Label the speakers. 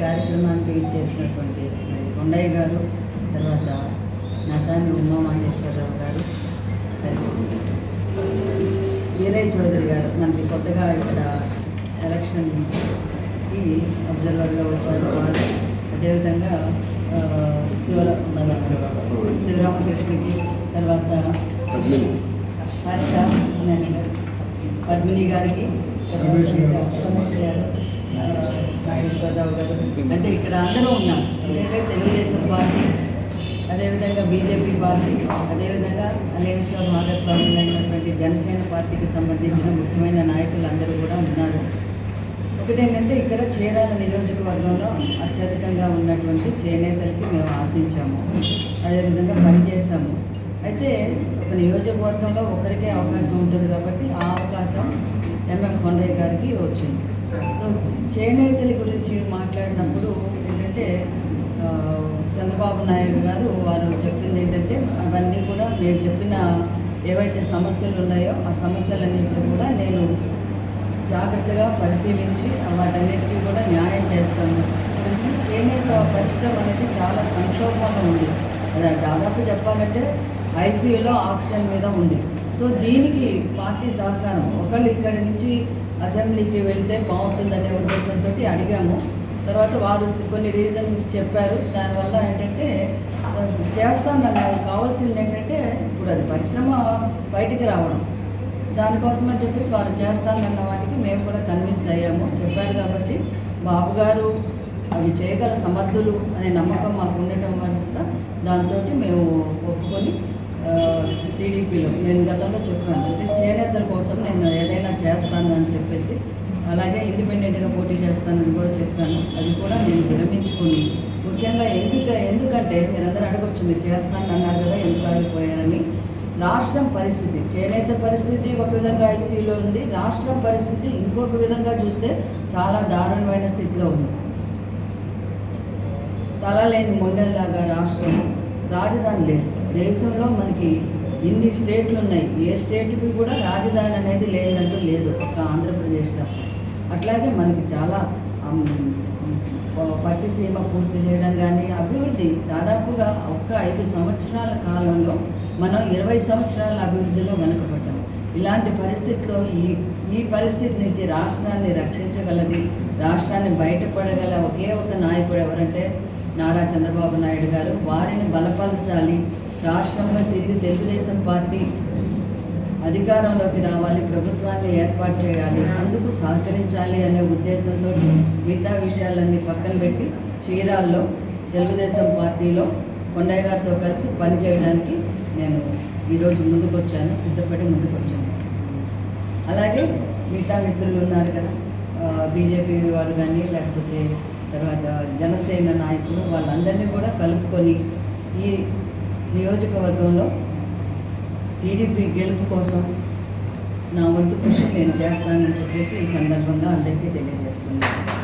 Speaker 1: కార్యక్రమానికి ఇచ్చేసినటువంటి మరి కొండయ్య గారు తర్వాత నతాని ఉమామహేశ్వరరావు గారు మరి వీరయ్య చౌదరి గారు. మనకి కొత్తగా ఇక్కడ ఎలక్షన్కి అబ్జర్వర్గా వచ్చారు వారు. అదేవిధంగా శివరా శివరామకృష్ణకి తర్వాత హర్ష పద్మిని గారికి
Speaker 2: రమేష్ గారు.
Speaker 1: నాగేశ్వరరావు గారు అంటే ఇక్కడ అందరూ ఉన్నాం తెలుగుదేశం పార్టీ అదేవిధంగా బీజేపీ పార్టీ అదేవిధంగా అలయన్స్లో భాగస్వామ్యం అయినటువంటి జనసేన పార్టీకి సంబంధించిన ముఖ్యమైన నాయకులు అందరూ కూడా ఉన్నారు. ఒకటేంటంటే ఇక్కడ చీరాల నియోజకవర్గంలో అత్యధికంగా ఉన్నటువంటి చేనేతలకి మేము ఆశించాము. అదేవిధంగా పనిచేసాము అయితే ఒక నియోజకవర్గంలో ఒకరికే అవకాశం ఉంటుంది కాబట్టి ఆ అవకాశం ఎంఎం కొండయ్య గారికి వచ్చింది. సో చేనేతల గురించి మాట్లాడినప్పుడు ఏంటంటే చంద్రబాబు నాయుడు గారు వారు చెప్పింది ఏంటంటే అవన్నీ కూడా నేను చెప్పిన ఏవైతే సమస్యలు ఉన్నాయో ఆ సమస్యలన్నింటినీ కూడా నేను జాగ్రత్తగా పరిశీలించి వాటన్నిటికీ కూడా న్యాయం చేస్తాను. చేనేత పరిశ్రమ అనేది చాలా సంక్షోభంలో ఉంది. అది దాదాపు చెప్పాలంటే ఐసీయూలో ఆక్సిజన్ మీద ఉంది. సో దీనికి పార్టీ సహకారం ఒకళ్ళు ఇక్కడి నుంచి అసెంబ్లీకి వెళ్తే బాగుంటుందనే ఉద్దేశంతో అడిగాము. తర్వాత వారు కొన్ని రీజన్స్ చెప్పారు. దానివల్ల ఏంటంటే చేస్తాం నాకు కావాల్సింది ఏంటంటే ఇప్పుడు అది పరిశ్రమ బయటికి రావడం. దానికోసం అని చెప్పేసి వారు చేస్తానన్న వాటికి మేము కూడా కన్విన్స్ అయ్యాము. చెప్పారు కాబట్టి బాబు గారు అవి చేయగల సమర్థులు అనే నమ్మకం మాకు ఉండటం వల్ల దాంతో మేము ఒప్పుకొని టీడీపీలో. నేను గతంలో చెప్పాను. అంటే చేనేతల కోసం నేను ఏదైనా చేస్తాను అని చెప్పేసి అలాగే ఇండిపెండెంట్గా పోటీ చేస్తానని కూడా చెప్పాను. అది కూడా నేను విరమించుకుని ముఖ్యంగా ఎందుక ఎందుకంటే మీరందరూ అడగొచ్చు మీరు చేస్తాను అన్నారు కదా ఎందుకు ఆగిపోయారని. రాష్ట్రం పరిస్థితి చేనేత పరిస్థితి ఒక విధంగా ఐసీలో ఉంది. రాష్ట్రం పరిస్థితి ఇంకొక విధంగా చూస్తే చాలా దారుణమైన స్థితిలో ఉంది. తలలేని మొండెల్లాగా రాష్ట్రం రాజధాని లేదు. దేశంలో మనకి ఇన్ని స్టేట్లు ఉన్నాయి. ఏ స్టేట్కి కూడా రాజధాని అనేది లేదంటూ లేదు. ఒక ఆంధ్రప్రదేశ్లో. అట్లాగే మనకి చాలా ఆమ్, పట్టిసీమ పూర్తి చేయడం కానీ అభివృద్ధి దాదాపుగా ఒక్క ఐదు సంవత్సరాల కాలంలో మనం ఇరవై సంవత్సరాల అభివృద్ధిలో వెనుకబడ్డాం. ఇలాంటి పరిస్థితిలో ఈ ఈ పరిస్థితి నుంచి రాష్ట్రాన్ని రక్షించగలది రాష్ట్రాన్ని బయటపడగల ఒకే ఒక నాయకుడు ఎవరంటే నారా చంద్రబాబు నాయుడు గారు. వారిని బలపరచాలి రాష్ట్రంలో తిరిగి తెలుగుదేశం పార్టీ అధికారంలోకి రావాలి ప్రభుత్వాన్ని ఏర్పాటు చేయాలి అందుకు సహకరించాలి అనే ఉద్దేశంతో మిగతా విషయాలన్నీ పక్కన పెట్టి చీరాల్లో తెలుగుదేశం పార్టీలో కొండయ్య గారితో కలిసి పనిచేయడానికి నేను ఈరోజు ముందుకొచ్చాను సిద్ధపడి ముందుకు వచ్చాను అలాగే మిగతా మిత్రులు ఉన్నారు కదా బీజేపీ వారు కానీ లేకపోతే తర్వాత జనసేన నాయకులు వాళ్ళందరినీ కూడా కలుపుకొని ఈ నియోజకవర్గంలో టీడీపీ గెలుపు కోసం నా వంతు కృషి నేను చేస్తానని చెప్పేసి ఈ సందర్భంగా అందరికీ తెలియజేస్తున్నాను.